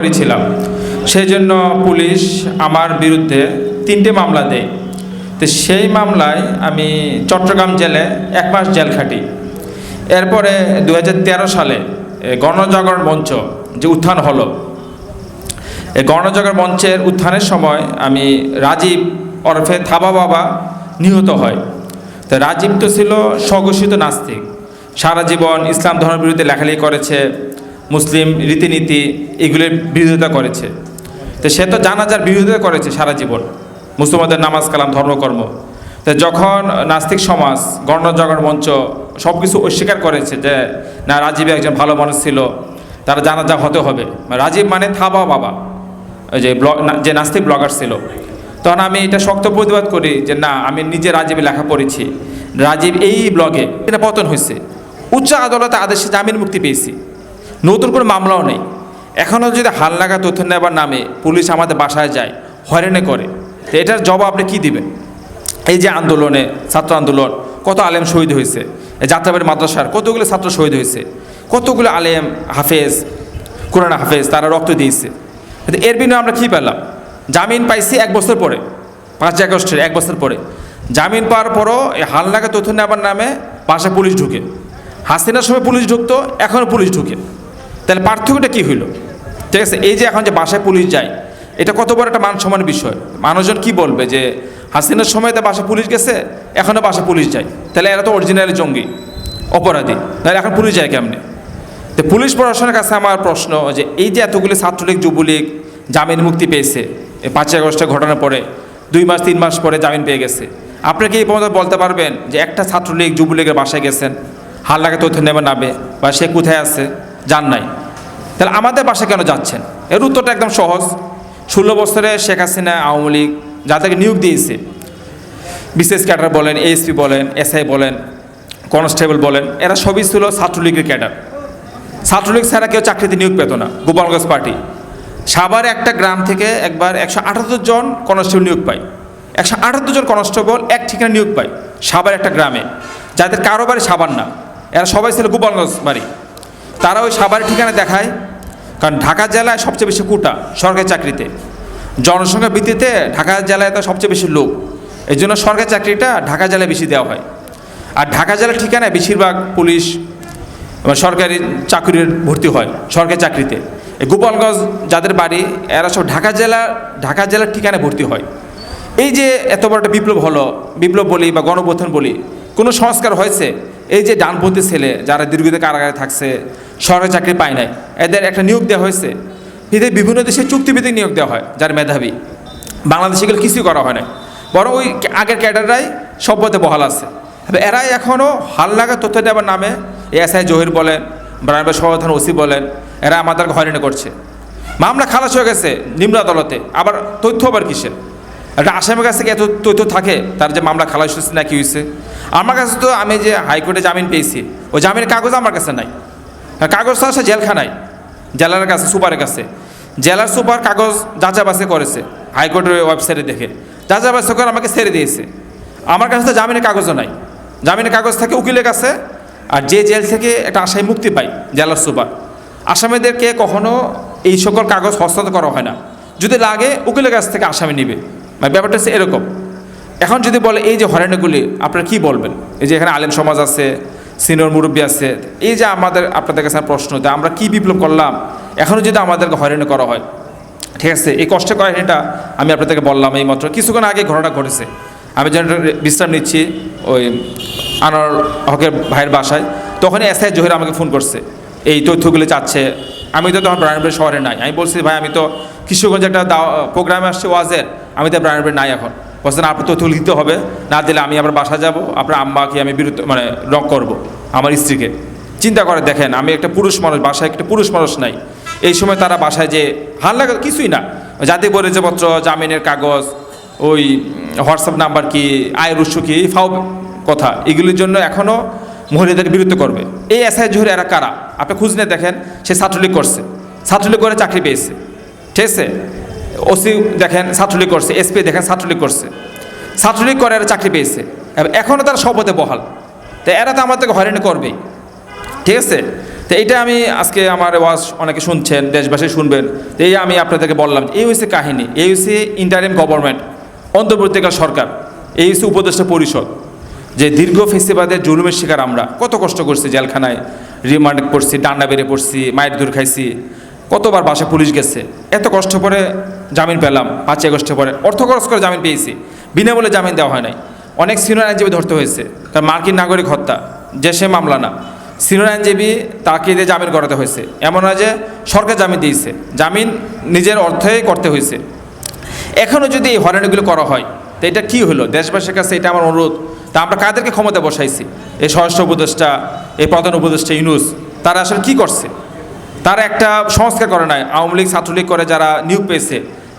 করেছিলাম। সেই জন্য পুলিশ আমার বিরুদ্ধে তিনটে মামলা দেয়। তো সেই মামলায় আমি চট্টগ্রাম জেলে এক মাস জেল খাটি। এরপরে দুহাজার তেরো সালে এ, গণজাগরণ মঞ্চ যে উত্থান হলো এই গণজাগরণ মঞ্চের উত্থানের সময় আমি রাজীব ওরফে থাবা বাবা নিহত হয়। তো রাজীব তো ছিল স্বঘোষিত নাস্তিক। সারা জীবন ইসলাম ধর্মের বিরুদ্ধে লেখালেখি করেছে মুসলিম রীতিনীতি এগুলির বিরোধিতা করেছে। তো সে তো জানাজার বিরোধিতা করেছে সারা জীবন। মুসলমানদের নামাজ কালাম, ধর্মকর্ম। তো যখন নাস্তিক সমাজ, গণজাগরণ মঞ্চ সব কিছু অস্বীকার করেছে যে, না, রাজীব একজন ভালো মানুষ ছিল, তারা জানাজা হতে হবে। রাজীব মানে থাবা বাবা। ওই যে ব্লগ যে নাস্তিক ব্লগার ছিল। তখন আমি এটা শক্ত প্রতিবাদ করি যে, না, আমি নিজে রাজীবে লেখা পড়েছি। রাজীব এই ব্লগে এটা পতন হয়েছে। উচ্চ আদালতে আদেশে জামিন মুক্তি পেয়েছি। নতুন কোনো মামলাও নেই। এখনও যদি হাল লাগা তথ্য নেবার নামে পুলিশ আমাদের বাসায় যায়, হয়রানি করে, তো এটার জবাব আপনি কী দিবেন? এই যে আন্দোলনে, ছাত্র আন্দোলন, কত আলেম শহীদ হয়েছে যাত্রাবাড়ি মাদ্রাসার কতগুলো ছাত্র শহীদ হয়েছে, কতগুলো আলেম হাফেজ, কোরআন হাফেজ, তারা রক্ত দিয়েছে। এর বিনিময়ে আমরা কী পেলাম? জামিন পাইছি এক বছর পরে পাঁচই আগস্টের এক বছর পরে। জামিন পাওয়ার পরও এই হালনাগা তথ্য নেবার নামে বাসা পুলিশ ঢুকে। হাসিনার সময় পুলিশ ঢুকতো, এখনও পুলিশ ঢুকে। তাহলে পার্থক্যটা কী হইল? ঠিক আছে, এই যে এখন যে বাসায় পুলিশ যায়, এটা কত বড় একটা মান সম্মানের বিষয়। মানুষজন কি বলবে যে, হাসিনার সময় তো বাসা পুলিশ গেছে, এখনও বাসা পুলিশ যায়। তাহলে এরা তো অরিজিনালি জঙ্গি, অপরাধী, তাহলে এখন পুলিশ যায় কেমনে? তো পুলিশ প্রশাসনের কাছে আমার প্রশ্ন যে, এই যে এতগুলি ছাত্রলীগ, যুবলীগ জামিন মুক্তি পেয়েছে পাঁচই আগস্টের ঘটনার পরে, দুই মাস, তিন মাস পরে জামিন পেয়ে গেছে। আপনি কি এই পর্যন্ত বলতে পারবেন যে একটা ছাত্রলীগ, যুবলীগের বাসায় গেছেন, হাল্লাকে তথ্য নেবে নাবে বা সে কোথায় আছে? জান নাই। তাহলে আমাদের বাসায় কেন যাচ্ছেন? এর উত্তরটা একদম সহজ। ষোলো বছরে শেখ হাসিনা, আওয়ামী লীগ যাদেরকে নিয়োগ দিয়েছে বিশেষ ক্যাডার বলেন এএসপি বলেন এসআই বলেন, কনস্টেবল বলেন, এরা সবই ছিল ছাত্রলীগের ক্যাডার। ছাত্রলীগ ছাড়া কেউ চাকরিতে নিয়োগ পেত না, গোপালগঞ্জ পার্টি। সাভারে একটা গ্রাম থেকে একবার একশো আটাত্তর জন কনস্টেবল নিয়োগ পায়। একশো আটাত্তর জন কনস্টেবল এক ঠিকানা নিয়োগ পায় সাভার একটা গ্রামে, যাদের কারও বাড়ি সাভার না। এরা সবাই ছিল গোপালগঞ্জ বাড়ি। তারা ওই সাভারের ঠিকানা দেখায়, কারণ ঢাকা জেলায় সবচেয়ে বেশি কোটা সরকারি চাকরিতে। জনসংখ্যা ভিত্তিতে ঢাকা জেলায় তো সবচেয়ে বেশি লোক। এই জন্য সরকারি চাকরিটা ঢাকা জেলায় বেশি দেওয়া হয়। আর ঢাকা জেলার ঠিকানায় বেশিরভাগ পুলিশ সরকারি চাকরির ভর্তি হয় সরকারি চাকরিতে। এই গোপালগঞ্জ যাদের বাড়ি, এরা সব ঢাকা জেলা, ঢাকা জেলার ঠিকানায় ভর্তি হয়। এই যে এত বড় একটা বিপ্লব হলো, বিপ্লব বলি বা গণপ্রথন বলি, কোনো সংস্কার হয়েছে? এই যে ডানপন্থী ছেলে যারা দীর্ঘদিন কারাগারে থাকছে, সরকারি চাকরি পায় নাই, এদের একটা নিয়োগ দেওয়া হয়েছে। এদের বিভিন্ন দেশে চুক্তিভিত্তিক নিয়োগ দেওয়া হয় যার মেধাবী। বাংলাদেশে এগুলো কিছুই করা হয় না বরং ওই আগের ক্যাডাররাই সভ্যতে বহাল আছে। এরাই এখনও হাল লাগা তথ্য দেওয়ার নামে এসআই জহির বলেন ব্রাহ্মণ সমাধান ওসি বলেন, এরা আমাদেরকে হয়রানি করছে। মামলা খালাস হয়ে গেছে নিম্ন আদালতে। আবার তথ্য আবার কিসের? একটা আসামের কাছে কি এত তথ্য থাকে, তার যে মামলা খালাস হয়েছে না কি হয়েছে? আমার কাছে তো আমি যে হাইকোর্টে জামিন পেয়েছি ওই জামিনের কাগজ আমার কাছে নাই। কাগজ তো আসে জেলখানায়, জেলার কাছে, সুপারের কাছে। জেলার সুপার কাগজ যাচা বাছাই করেছে, হাইকোর্টের ওয়েবসাইটে দেখে। যাচা বাছাই করে আমাকে ছেড়ে দিয়েছে। আমার কাছে তো জামিনের কাগজও নাই। জামিনের কাগজ থাকে উকিলের কাছে, আর যে জেল থেকে একটা আসামি মুক্তি পায়, জেলার সুপার। আসামিদেরকে কখনো এই সকল কাগজ হস্তান্তর করা হয় না। যদি লাগে, উকিলের কাছ থেকে আসামি নিবে। মানে ব্যাপারটা হচ্ছে এরকম। এখন যদি বলে এই যে হয়রানিগুলি আপনারা কি বলবেন? এই যে এখানে আলেম সমাজ আছে, সিনিয়র মুরব্বী আছে, এই যে আমাদের, আপনাদের কাছে প্রশ্ন যে আমরা কি বিপ্লব করলাম? এখনও যদি আমাদেরকে হয়রানি করা হয়, ঠিক আছে, এই কষ্ট কাহিনীটা আমি আপনাদেরকে বললাম এই মাত্র। কিছুক্ষণ আগে ঘটনা ঘটেছে। আমি যেন বিশ্রাম নিচ্ছি ওই আনোয়ার হকের ভাইয়ের বাসায়, তখনই এস আই জহির আমাকে ফোন করছে। এই তথ্যগুলি চাচ্ছে। আমি তো তখন ব্রায়নপুর শহরে নাই। আমি বলছি, ভাই, আমি তো কিশোরগঞ্জে একটা প্রোগ্রামে আসছে ওয়াজের। আমি তো ব্রায়নপুর নাই এখন। বলছেন আপনার তথ্যগুলি দিতে হবে। না দিলে আমি আবার বাসা যাব। আপনার আম্মাকে আমি বিরুদ্ধ মানে রক করব, আমার স্ত্রীকে। চিন্তা করে দেখেন, আমি একটা পুরুষ মানুষ, বাসায় একটা পুরুষ মানুষ নাই। এই সময় তারা বাসায় যে হাল্লা কিছুই না। জাতি পরিচয়পত্র, জামিনের কাগজ, ওই হোয়াটসঅ্যাপ নাম্বার কি, আয়ের উৎস কি ফাও কথা, এগুলির জন্য এখনও মহিলাদেরকে বিরুদ্ধ করবে। এই এসআই জহুর এরা কারা? আপনি খুঁজ নিয়ে দেখেন, সে ছাত্রলীগ করছে। ছাত্রলীগ করে চাকরি পেয়েছে। ঠিক আছে? ওসি দেখেন, ছাত্রলীগ করছে। এসপি দেখেন, ছাত্রলীগ করছে। ছাত্রলীগ করে এরা চাকরি পেয়েছে। এখনও তারা শপথে বহাল। তো এরা তো আমাদেরকে হয়রানি করবেই। ঠিক আছে? তো এইটা আমি আজকে আমার ওয়াজ অনেকে শুনছেন, দেশবাসী শুনবেন। এই আমি আপনাদেরকে বললাম, এই হচ্ছে কাহিনী। এই হচ্ছে ইন্টারিম গভর্নমেন্ট অন্তর্বর্তীকাল সরকার। এই হচ্ছে উপদেষ্টা পরিষদ। যে দীর্ঘ ফেসিবাদের জুলুমের শিকার আমরা। কত কষ্ট করছি, জেলখানায় রিমান্ড করছি, ডান্ডা বেড়ে পড়ছি, মায়ের দূর খাইছি। কতবার বাসা পুলিশ গেছে। এত কষ্ট করে জামিন পেলাম, পাঁচই আগস্টে পরে। অর্থ খরচ করে জামিন পেয়েছি। বিনামূল্যে জামিন দেওয়া হয় নাই। অনেক সিনিয়র আইনজীবী ধরতে হয়েছে। কারণ মার্কিন নাগরিক হত্যা। যে সে মামলা না। সিনিয়র আইনজীবী তাকে দিয়ে জামিন করাতে হয়েছে। এমন নয় যে সরকার জামিন দিয়েছে। জামিন নিজের অর্থে করতে হয়েছে। এখনও যদি এই হয়রানিগুলো করা হয় তো এটা কী হলো? দেশবাসীর কাছে এটা আমার অনুরোধ। তা আমরা কাদেরকে ক্ষমতা বসাইছি? এই স্বরাষ্ট্র উপদেষ্টা, এই প্রধান উপদেষ্টা ইউনুস, তারা আসলে কি করছে? তারা একটা সংস্কার করে নাই। আওয়ামী লীগ ছাত্রলীগ করে যারা নিয়োগ পেয়েছে,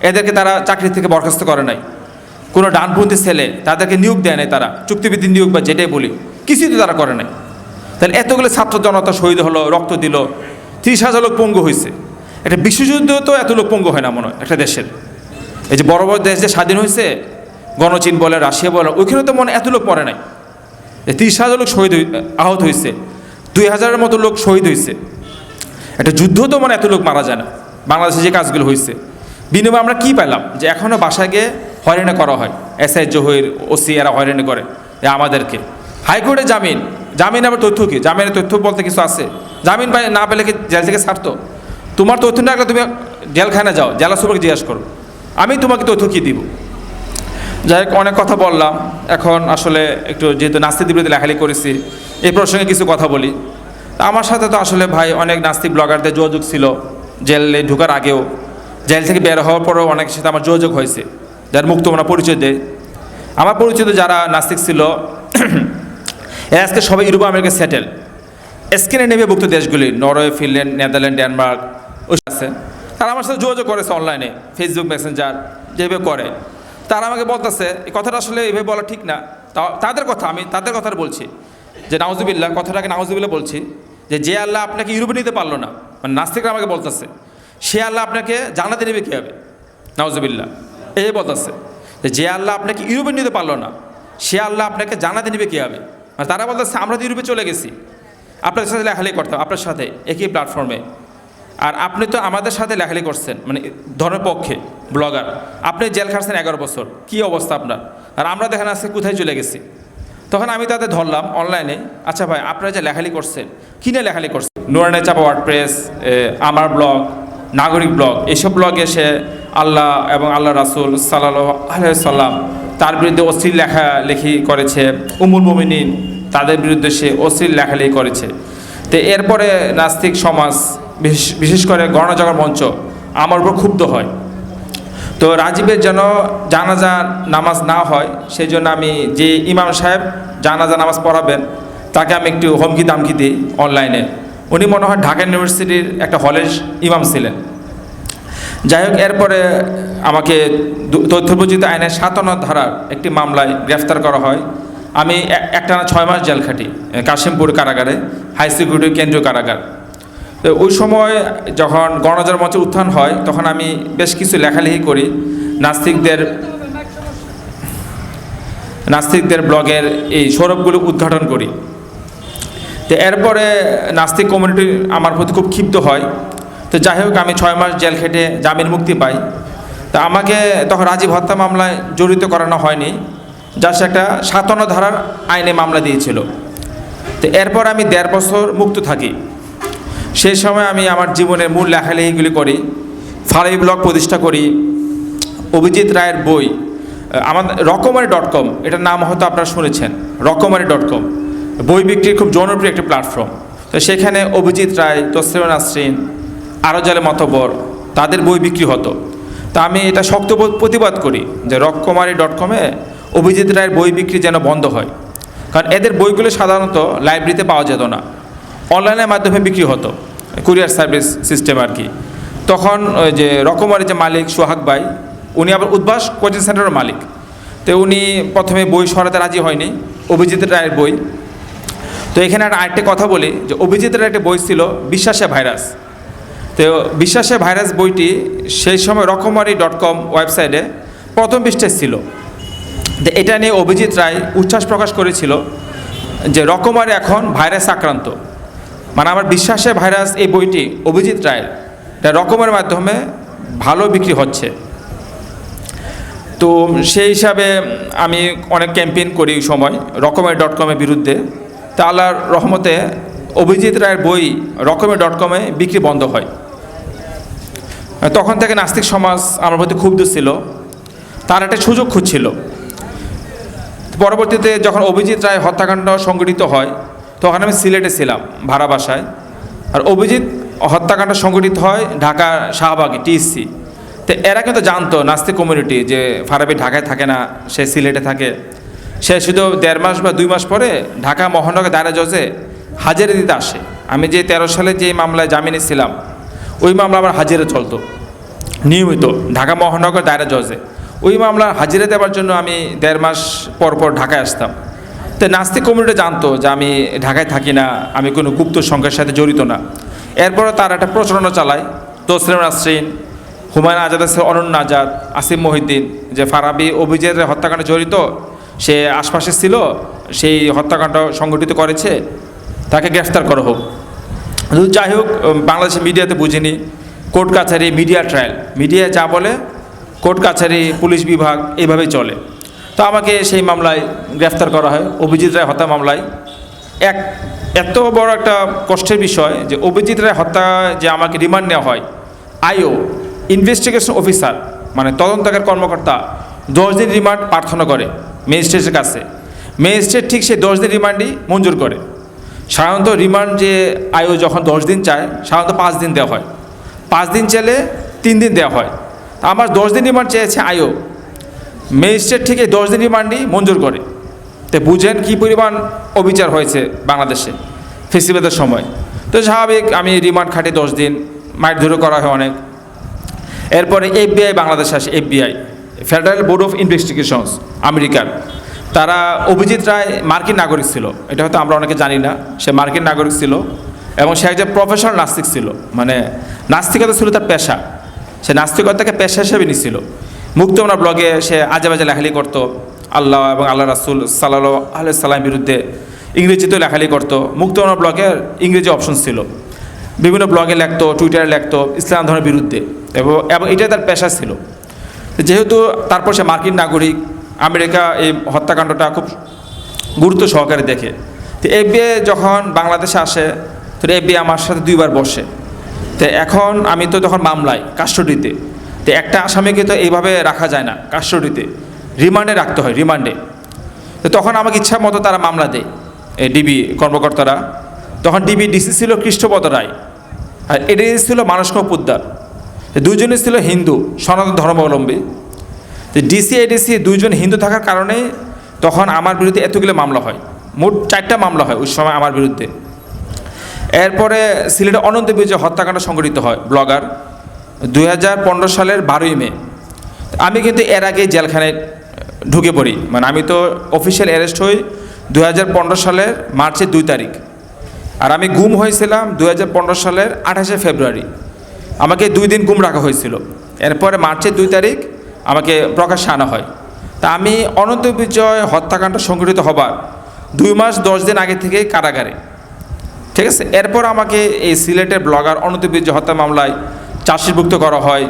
এদেরকে তারা চাকরি থেকে বরখাস্ত করে নাই। কোনো ডানপন্থী ছেলে তাদেরকে নিয়োগ দেয় নাই তারা। চুক্তিভিত্তিক নিয়োগ বা যেটাই বলি, কিছুই তো তারা করে নাই। তাহলে এতগুলো ছাত্র জনতা শহীদ হলো, রক্ত দিল, তিরিশ হাজার লোক পঙ্গু হয়েছে একটা বিশ্বযুদ্ধ তো এত লোক পঙ্গু হয় না মনে হয় একটা দেশের। এই যে বড় বড় দেশ যে স্বাধীন হয়েছে গণচীন বলে, রাশিয়া বলে, ওইখানে তো মনে এত লোক পড়ে নাই। তিরিশ হাজার লোক শহীদ আহত হয়েছে দুই হাজারের মতো লোক শহীদ হয়েছে একটা যুদ্ধ তো মানে এত লোক মারা যায় না। বাংলাদেশে যে কাজগুলো হয়েছে বিনিময়ে আমরা কি পেলাম? যে এখনও বাসায় গিয়ে হয়রানি করা হয়। এসআই জহির, ওসি, এরা হয়রানি করে। আমাদেরকে। হাইকোর্টে জামিন। জামিন আবার তথ্য কি? জামিনের তথ্য বলতে কিছু আছে? জামিন পাই না পেলে কি জেল থেকে ছাড়তো? তোমার তথ্য না তুমি জেলখানে যাও। জেলা সুপারকে জিজ্ঞাসা করো। আমি তোমাকে তথ্য কী দিব? যাই হোক, অনেক কথা বললাম। এখন আসলে একটু যেহেতু নাস্তিক বিরোধী লেখালেখি করেছি এই প্রসঙ্গে কিছু কথা বলি। আমার সাথে তো আসলে ভাই অনেক নাস্তিক ব্লগারদের যোগাযোগ ছিল জেলে ঢুকার আগেও। জেল থেকে বের হওয়ার পরেও অনেকের সাথে আমার যোগাযোগ হয়েছে, যার মুক্তমনা পরিচয় দেয়। আমার পরিচিত যারা নাস্তিক ছিল, এরা আজকে সবাই ইউরোপ আমেরিকা সেটেল। স্ক্যান্ডিনেভিয়াভুক্ত দেশগুলি, নরওয়ে, ফিনল্যান্ড, নেদারল্যান্ড, ডেনমার্ক ওই আছে। তারা আমার সাথে যোগাযোগ করেছে অনলাইনে, ফেসবুক, মেসেঞ্জার, যেভাবে করে। তারা আমাকে বলতেছে, এই কথাটা আসলে এইভাবে বলা ঠিক না। তাদের কথা আমি, তাদের কথা বলছি। যে নাউজুবিল্লাহ, কথাটাকে নাউজুবিল্লাহ বলছি, যে যে আল্লাহ আপনাকে ইউরোপে নিতে পারল না মানে নাস্তিকরা আমাকে বলতেছে, সে আল্লাহ আপনাকে জানাতে নেবে কী হবে নাউজুবিল্লাহ। এই বলতেছে, যে যে আল্লাহ আপনাকে ইউরোপে নিতে পারল না, সে আল্লাহ আপনাকে জানাতে নেবে কী হবে মানে তারা বলতেছে, আমরা তো ইউরোপে চলে গেছি। আপনাদের সাথে লেখালেখি করতাম আপনার সাথে, একই প্ল্যাটফর্মে আর আপনি তো আমাদের সাথে লেখালেখি করছেন মানে ধর্মের পক্ষে, ব্লগার। আপনি জেল খাটছেন এগারো বছর, কি অবস্থা আপনার? আর আমরা দেখেন আজকে কোথায় চলে গেছি। তখন আমি তাদের ধরলাম অনলাইনে আচ্ছা ভাই, আপনারা যে লেখালেখি করছেন, কী নিয়ে লেখালেখি করছেন? নুরানে চাপা ওয়ার্ড প্রেস আমার ব্লগ নাগরিক ব্লগ এসব ব্লগে সে আল্লাহ এবং আল্লাহ রাসুল সাল্লাহ আলহাম তার বিরুদ্ধে অশ্লীল লেখালেখি করেছে। উমুল মোমিনিন, তাদের বিরুদ্ধে সে অশ্লীল লেখালেখি করেছে। তো এরপরে নাস্তিক সমাজ বিশেষ- বিশেষ করে গণজাগর মঞ্চ আমার উপর ক্ষুব্ধ হয়। তো রাজীবের যেন জানাজা নামাজ না হয় সেই জন্য আমি যে ইমাম সাহেব জানাজা নামাজ পড়াবেন, তাকে আমি একটু হুমকি দামকি দিই অনলাইনে উনি মনে হয় ঢাকা ইউনিভার্সিটির একটা হলের ইমাম ছিলেন। যাই হোক, এরপরে আমাকে দু- তথ্য প্রযুক্তি আইনের সাতান্ন ধারার একটি মামলায় গ্রেফতার করা হয়। আমি এক- একটানা ছয় মাস জেল খাটি কাশিমপুর কারাগারে, হাই সিকিউরিটি কেন্দ্রীয় কারাগার। তো ওই সময় যখন গণজার মঞ্চে উত্থান হয়, তখন আমি বেশ কিছু লেখালেখি করি। নাস্তিকদের নাস্তিকদের ব্লগের এই সৌরভগুলো উদ্ঘাটন করি। তো এরপরে নাস্তিক কমিউনিটি আমার প্রতি খুব ক্ষিপ্ত হয়। তো যাই হোক, আমি ছয় মাস জেল খেটে জামিন মুক্তি পাই। তা আমাকে তখন রাজীব হত্যা মামলায় জড়িত করানো হয়নি। যা সে একটা সাতান্ন ধারার আইনে মামলা দিয়েছিল। তো এরপর আমি দেড় বছর মুক্ত থাকি। সেই সময় আমি আমার জীবনের মূল লেখালেখিগুলি করি ফালাই ব্লগ প্রতিষ্ঠা করি, অভিজিৎ রায়ের বই আমাদের রকমারি ডট কম, এটার নাম হয়তো আপনারা শুনেছেন, রকমারি ডট কম, বই বিক্রির খুব জনপ্রিয় একটি প্ল্যাটফর্ম। তো সেখানে অভিজিৎ রায় তসলিমা নাসরিন আরও জালে মতবর, তাদের বই বিক্রি হতো। তা আমি এটা শক্ত প্রতিবাদ করি যে রকমারি ডট কমে অভিজিৎ রায়ের বই বিক্রি যেন বন্ধ হয়। কারণ এদের বইগুলো সাধারণত লাইব্রেরিতে পাওয়া যেত না। অনলাইনের মাধ্যমে বিক্রি হতো, কুরিয়ার সার্ভিস সিস্টেম আর কি। তখন ওই যে রকমারি যে মালিক সোহাগ ভাই, উনি আবার উদ্ভাস কোচিং সেন্টারের মালিক। তো উনি প্রথমে বই সরাতে রাজি হয়নি, অভিজিৎ রায়ের বই। তো এখানে আর আরেকটি কথা বলি, যে অভিজিৎ রায়ের একটা বই ছিল বিশ্বাসে ভাইরাস। তো বিশ্বাসে ভাইরাস বইটি সেই সময় রকমারি ডট কম ওয়েবসাইটে প্রথম পৃষ্ঠায় ছিল। তো এটা নিয়ে অভিজিৎ রায় উচ্ছ্বাস প্রকাশ করেছিল, যে রকমারি এখন ভাইরাস আক্রান্ত। মানে আমার বিশ্বাসে ভাইরাস এই বইটি অভিজিৎ রায়ের। এটা রকমের মাধ্যমে ভালো বিক্রি হচ্ছে। তো সেই হিসাবে আমি অনেক ক্যাম্পেইন করি ওই সময় রকমের ডট কমের বিরুদ্ধে। তা আল্লাহর রহমতে অভিজিৎ রায়ের বই রকমের ডট কমে বিক্রি বন্ধ হয়। তখন থেকে নাস্তিক সমাজ আমার প্রতি ক্ষুব্ধ ছিল। তার একটা সুযোগ খুঁজছিল। পরবর্তীতে যখন অভিজিৎ রায় হত্যাকাণ্ড সংঘটিত হয় তখন আমি সিলেটে ছিলাম ভাড়া বাসায়। আর অভিজিৎ হত্যাকাণ্ড সংঘটিত হয় ঢাকা শাহবাগে, টিএসসি। তো এরা কিন্তু জানতো নাস্তিক কমিউনিটি যে ফারাবি ঢাকায় থাকে না, সে সিলেটে থাকে। সে শুধু দেড় মাস বা দুই মাস পরে ঢাকা মহানগর দায়রা জজে হাজিরা দিতে আসে। আমি যে তেরো সালে যে মামলায় জামিনে ছিলাম, ওই মামলা আমার হাজিরা চলতো। নিয়মিত ঢাকা মহানগর দায়রা জজে। ওই মামলা হাজিরা দেওয়ার জন্য আমি দেড় মাস পর পর ঢাকায় আসতাম। তো নাস্তিক কমিউনিটি জানতো যে আমি ঢাকায় থাকি না, আমি কোনো গুপ্ত সংখ্যার সাথে জড়িত না। এরপরে তার একটা প্রচারণা চালায়, তসলিম নাসরিন, হুমায়ুন আজাদ আছে অনন্য আজাদ আসিম মহিদ্দিন যে ফারাবি অভিজিতের হত্যাকাণ্ডে জড়িত, সে আশপাশে ছিল, সেই হত্যাকাণ্ড সংগঠিত করেছে, তাকে গ্রেফতার করা হোক। যাই হোক বাংলাদেশের মিডিয়াতে বুঝিনি, কোর্ট কাছারি মিডিয়া ট্রায়াল। মিডিয়া যা বলে, কোর্ট কাছারি, পুলিশ বিভাগ এইভাবেই চলে। তো আমাকে সেই মামলায় গ্রেফতার করা হয়, অভিজিৎ রায় হত্যা মামলায়। এক, এত বড় একটা কষ্টের বিষয় যে অভিজিৎ রায় হত্যা যে আমাকে রিমান্ড নেওয়া হয়, আইও ইনভেস্টিগেশন অফিসার মানে তদন্তকারী কর্মকর্তা, দশ দিন রিমান্ড প্রার্থনা করে ম্যাজিস্ট্রেটের কাছে। ম্যাজিস্ট্রেট ঠিক সেই দশ দিন রিমান্ডই মঞ্জুর করে। সাধারণত রিমান্ড যে আয়ু যখন দশ দিন চায়, সাধারণত পাঁচ দিন দেওয়া হয়। পাঁচ দিন চাইলে তিন দিন দেওয়া হয়। আমার দশ দিন রিমান্ড চেয়েছে আয়ু ম্যাজিস্ট্রেট এই দশ দিন রিমান্ডই মঞ্জুর করে। তো বুঝেন কী পরিমাণ অবিচার হয়েছে বাংলাদেশে ফেস্টিভ্যালের সময়। তো স্বাভাবিক, আমি রিমান্ড খাটি দশ দিন ধরে করা হয় অনেক। এরপরে এফবিআই বাংলাদেশে আসে, FBI Federal Board of Investigations আমেরিকার। তারা অভিজিৎ রায় মার্কিন নাগরিক ছিল, এটা হয়তো আমরা অনেকে জানি না, সে মার্কিন নাগরিক ছিল এবং সে একজন প্রফেশনাল নাস্তিক ছিল। মানে নাস্তিকতা ছিল তার পেশা। সে নাস্তিকতাকে পেশা হিসেবে নিছিল। মুক্তমনা ব্লগে সে আজে বাজে লেখালি করতো। আল্লাহ এবং আল্লাহ রাসুল সাল্লাহ আল্লাহ সাল্লাম বিরুদ্ধে ইংরেজিতেও লেখালি করতো। মুক্তমনা ব্লগের ইংরেজি অপশন ছিল। বিভিন্ন ব্লগে লিখতো, টুইটারে লিখতো ইসলাম ধর্মের বিরুদ্ধে। এবং এবং এটাই তার পেশা ছিল। যেহেতু তারপর সে মার্কিন নাগরিক, আমেরিকা এই হত্যাকাণ্ডটা খুব গুরুত্ব সহকারে দেখে। তো এফবিআই যখন বাংলাদেশে আসে, তো এফবিআই আমার সাথে দুইবার বসে। তো এখন আমি তো তখন মামলায় কাস্টডিতে তো একটা আসামিকে তো এইভাবে রাখা যায় না কাস্টডিতে। রিমান্ডে রাখতে হয়, রিমান্ডে। তো তখন আমাকে ইচ্ছা মতো তারা মামলা দেয় ডিবি কর্মকর্তারা। তখন ডিবি ডিসি ছিল কৃষ্ণপদ রায়, আর এডিসি ছিল মানসকম পোদ্দার দুজনই ছিল হিন্দু, সনাতন ধর্মাবলম্বী। তো ডিসি এডিসি দুইজন হিন্দু থাকার কারণে তখন আমার বিরুদ্ধে এতগুলো মামলা হয়। মোট চারটা মামলা হয় ওই সময় আমার বিরুদ্ধে। এরপরে সিলেটে অনন্ত বিজয় হত্যাকাণ্ড সংঘটিত হয়, ব্লগার। দু হাজার পনেরো সালের বারোই মে। আমি কিন্তু এর আগে জেলখানায় ঢুকে পড়ি। মানে আমি তো অফিসিয়াল অ্যারেস্ট হই দু হাজার পনেরো সালের মার্চের দুই তারিখ। আর আমি গুম হয়েছিলাম দু হাজার পনেরো সালের আঠাশে ফেব্রুয়ারি। আমাকে দুই দিন গুম রাখা হয়েছিল। এরপরে মার্চের দুই তারিখ আমাকে প্রকাশ্যে আনা হয়। তা আমি অনন্ত বিজয় হত্যাকাণ্ড সংঘটিত হবার দুই মাস দশ দিন আগে থেকে কারাগারে। ঠিক আছে? এরপর আমাকে এই সিলেটের ব্লগার অনন্ত বিজয় হত্যা মামলায় চাষিভুক্ত করা হয়,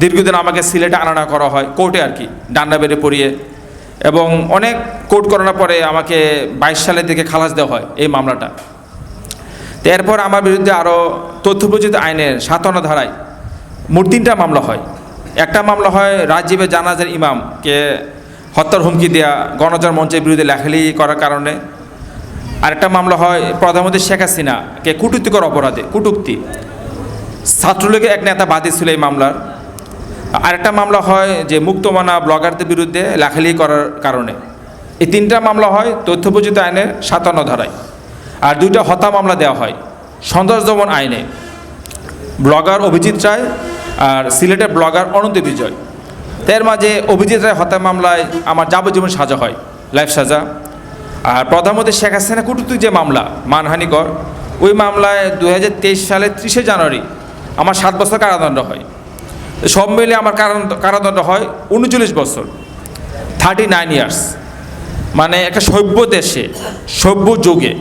দীর্ঘদিন আমাকে সিলেটে আনানা করা হয়, কোর্টে আর কি, ডান্ডা বেড়ে পড়িয়ে। এবং অনেক কোর্ট করানোর পরে আমাকে বাইশ সালের দিকে খালাস দেওয়া হয় এই মামলাটা। তো এরপর আমার বিরুদ্ধে আরও তথ্য প্রযুক্তি আইনের সাতান্ন ধারায় মোট তিনটা মামলা হয়। একটা মামলা হয় রাজীবের জানাজার ইমামকে হত্যার হুমকি দেওয়া গণজার মঞ্চের বিরুদ্ধে লেখালি করার কারণে। আরেকটা মামলা হয় প্রধানমন্ত্রী শেখ হাসিনাকে কটুক্তিকর অপরাধে, কটুক্তি। ছাত্রলীগের এক নেতা বাদী ছিল এই মামলার। আরেকটা মামলা হয় যে মুক্তমানা ব্লগারদের বিরুদ্ধে লেখালি করার কারণে। এই তিনটা মামলা হয় তথ্য প্রযুক্তি আইনের সাতান্ন ধারায়। আর দুইটা হত্যা মামলা দেওয়া হয় সন্ত্রাস দমন আইনে। ব্লগার অভিজিৎ রায় আর সিলেটের ব্লগার অনন্ত বিজয়। এর মাঝে অভিজিৎ রায় হত্যা মামলায় আমার যাবজ্জীবন সাজা হয়, লাইফ সাজা। আর প্রধানমন্ত্রী শেখ হাসিনা কুটুতুক যে মামলা, মানহানিকর, ওই মামলায় দু হাজার তেইশ সালের ত্রিশে জানুয়ারি আমার সাত বছর কারাদণ্ড হয়। সব মিলে আমার কারাদণ্ড হয় উনচল্লিশ বছর থার্টি নাইন ইয়ার্স মানে একটা সভ্য দেশে, সভ্য যুগে,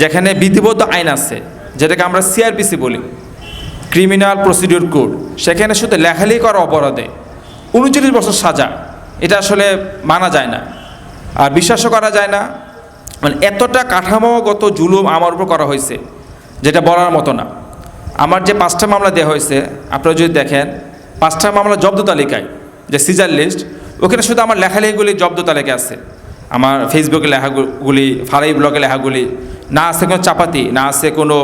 যেখানে বিধিবদ্ধ আইন আছে, যেটাকে আমরা সিআরপিসি বলি। ক্রিমিনাল প্রসিডিউর কোড সেখানে শুধু লেখালেখি করা অপরাধে উনচল্লিশ বছর সাজা। এটা আসলে মানা যায় না। আর বিশ্বাসও করা যায় না। মানে এতটা কাঠামোগত জুলুম আমার উপর করা হয়েছে, যেটা বলার মতো না। আমার যে পাঁচটা মামলা দেওয়া হয়েছে, আপনারা যদি দেখেন, পাঁচটা মামলা জব্দ তালিকায়, যে সিজার লিস্ট, ওখানে শুধু আমার লেখালেখিগুলি জব্দ তালিকায় আছে। আমার ফেসবুকে লেখাগুলি, ফারাই ব্লগে লেখাগুলি, না আছে কোনো চাপাতি, না আছে কোনো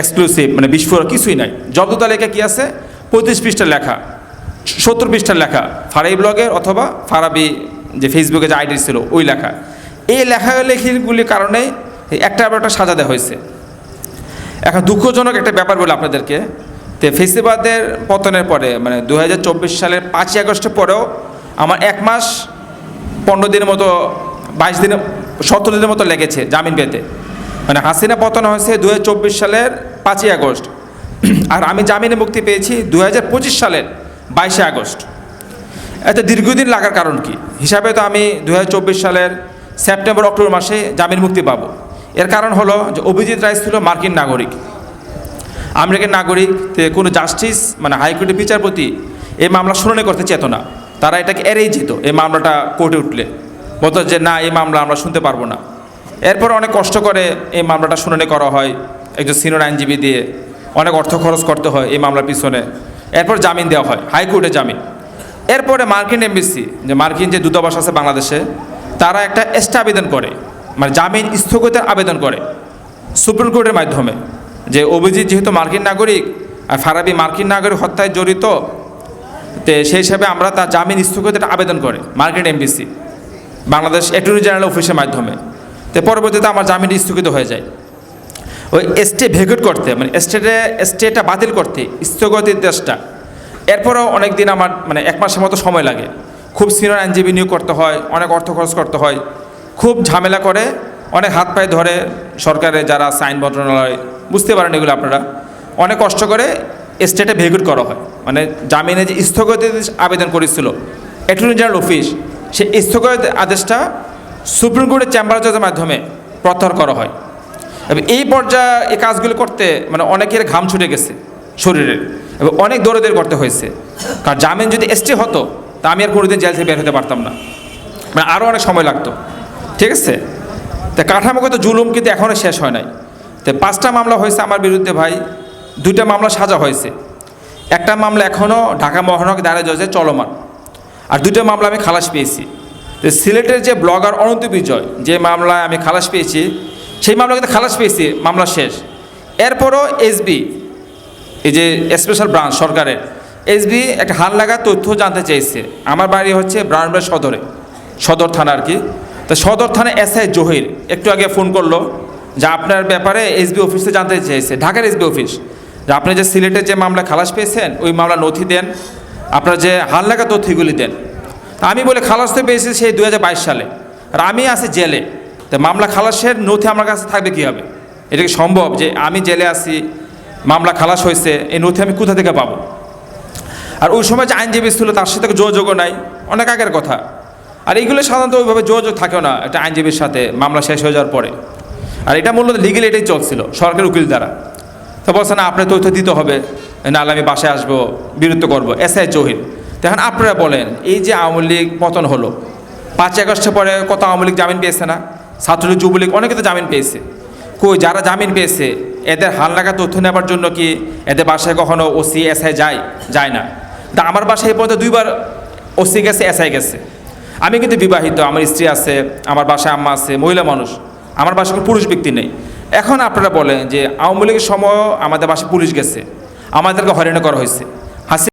এক্সক্লুসিভ মানে বিস্ফোরক, কিছুই নাই। জব্দ তালিকা কি আছে? পঁয়ত্রিশ পৃষ্ঠার লেখা, সত্তর পৃষ্ঠার লেখা, ফারাই ব্লগের অথবা ফারাবি যে ফেসবুকে যে আইডি ছিল, ওই লেখা। এই লেখালেখিগুলির কারণে একটা একটা সাজা দেওয়া হয়েছে। এখন দুঃখজনক একটা ব্যাপার বলে আপনাদেরকে। তো ফেসিবাদের পতনের পরে মানে দু হাজার চব্বিশ সালের পাঁচই আগস্টের পরেও আমার এক মাস পনেরো দিনের মতো, বাইশ দিনের সতেরো দিনের মতো লেগেছে জামিন পেতে। মানে হাসিনা পতন হয়েছে দু হাজার চব্বিশ সালের পাঁচই আগস্ট। আর আমি জামিনে মুক্তি পেয়েছি দু হাজার পঁচিশ সালের বাইশে আগস্ট। এত দীর্ঘদিন লাগার কারণ কি? হিসাবে তো আমি দু হাজার চব্বিশ সালের সেপ্টেম্বর, অক্টোবর মাসে জামিন মুক্তি পাবো। এর কারণ হলো যে অভিজিৎ রায় ছিল মার্কিন নাগরিক। আমেরিকান নাগরিক কোনো জাস্টিস মানে হাইকোর্টের বিচারপতি এই মামলা শুনানি করতে চেত না। তারা এটাকে এড়িয়ে যেত, এই মামলাটা কোর্টে উঠলে। বলতো যে, না, এই মামলা আমরা শুনতে পারব না। এরপর অনেক কষ্ট করে এই মামলাটা শুনানি করা হয়, একজন সিনিয়র আইনজীবী দিয়ে। অনেক অর্থ খরচ করতে হয় এই মামলার পিছনে। এরপর জামিন দেওয়া হয় হাইকোর্টে জামিন। এরপরে মার্কিন এমবিসি, যে মার্কিন যে দূতাবাস আছে বাংলাদেশে, তারা একটা এস্টা আবেদন করে। মানে জামিন স্থগিতের আবেদন করে সুপ্রিম কোর্টের মাধ্যমে যে অভিজিৎ যেহেতু মার্কিন নাগরিক আর ফারাবি মার্কিন নাগরিক হত্যায় জড়িত, তে সেই হিসাবে আমরা তার জামিন স্থগিতের আবেদন করে মার্কিন এমবিসি, বাংলাদেশ অ্যাটর্নি জেনারেল অফিসের মাধ্যমে। তো পরবর্তীতে আমার জামিন স্থগিত হয়ে যায়। ওই স্টে ভেকুট করতে মানে স্টেটে স্টেটা বাতিল করতে স্থগতির দেশটা। এরপরও অনেক দিন আমার মানে এক মাসের মতো সময় লাগে। খুব সিনিয়র আইনজীবী নিয়োগ করতে হয়, অনেক অর্থ খরচ করতে হয়। খুব ঝামেলা করে, অনেক হাত পায়ে ধরে সরকারের যারা সাইন মন্ত্রণালয়, বুঝতে পারেন এগুলো আপনারা, অনেক কষ্ট করে স্টেটে ভেগুট করা হয়। মানে জামিনে যে স্থগিত আবেদন করেছিল, অ্যাটর্নি জেনারেল অফিস সেই স্থগিত আদেশটা সুপ্রিম কোর্টের চেম্বার জজের মাধ্যমে প্রত্যাহার করা হয়। এবং এই পর্যায়ে এই কাজগুলো করতে মানে অনেকের ঘাম ছুটে গেছে শরীরে, এবং অনেক দৌড়দের করতে হয়েছে। কারণ জামিন যদি এসটি হতো, তা আমি আর কোনোদিন জেল থেকে বের হতে পারতাম না। মানে আরও অনেক সময় লাগতো। ঠিক আছে? তা কাঠামোগত জুলুম কিন্তু এখনও শেষ হয় নাই। তো পাঁচটা মামলা হয়েছে আমার বিরুদ্ধে ভাই, দুইটা মামলা সাজা হয়েছে। একটা মামলা এখনও ঢাকা মহানগর দাঁড়া জজে চলমান, আর দুটো মামলা আমি খালাস পেয়েছি। তো সিলেটের যে ব্লগার অনন্ত বিজয়, যে মামলায় আমি খালাস পেয়েছি, সেই মামলা কিন্তু খালাস পেয়েছি, মামলা শেষ। এরপরও এসবি, এই যে স্পেশাল ব্রাঞ্চ সরকারের, এসবি একটা হাল লাগা তথ্য জানতে চেয়েছে আমার বাড়ি হচ্ছে ব্রাউনবাড়ি সদরে, সদর থানা আর কি। তো সদর থানা এসআই জহির একটু আগে ফোন করল যে আপনার ব্যাপারে এসবি অফিসে জানতে চেয়েছে ঢাকার এসবি অফিস। যে আপনি যে সিলেটের যে মামলা খালাস পেয়েছেন, ওই মামলা নথি দেন, আপনার যে হাল লাগা তথ্যগুলি দেন। আমি বলে খালাস তো পেয়েছি সেই দু হাজার বাইশ সালে। আর আমি আছি জেলে। তো মামলা খালাসের নথি আমার কাছে থাকবে কী হবে এটা কি সম্ভব যে আমি জেলে আছি, মামলা খালাস হয়েছে, এই নথি আমি কোথা থেকে পাবো? আর ওই সময় যে আইনজীবী ছিল তার সাথে যোগাযোগও নাই, অনেক আগের কথা। আর এইগুলো সাধারণত ওইভাবে যোগাযোগ থাকেও না, একটা আইনজীবীর সাথে, মামলা শেষ হয়ে যাওয়ার পরে। আর এটা মূলত লিগেল এটাই চলছিল, সরকারি উকিল দ্বারা। তো বলছে, না, আপনার তথ্য দিতে হবে, নাহলে আমি বাসায় আসব, বিরুদ্ধ করব। S I Zahir. তখন আপনারা বলেন, এই যে আওয়ামী লীগ পতন হলো, পাঁচ আগস্টের পরে কত আওয়ামী লীগ জামিন পেয়েছে না? ছাত্রলীগ, যুবলীগ, অনেকে তো জামিন পেয়েছে। কই, যারা জামিন পেয়েছে, এদের হাল লাগা তথ্য নেবার জন্য কি এদের বাসায় কখনো ওসি এসআই যায় যায় না? তা আমার বাসায় এই পর্যন্ত দুইবার ওসি গেছে এসআই গেছে। আমি কিন্তু বিবাহিত, আমার স্ত্রী আছে, আমার বাসায় আম্মা আছে, মহিলা মানুষ। আমার বাসায় কোনো পুরুষ ব্যক্তি নেই। এখন আপনারা বলেন যে আওয়ামী লীগের সময় আমাদের বাসায় পুলিশ গেছে। আমাদেরকে হয়রানি করা হয়েছে।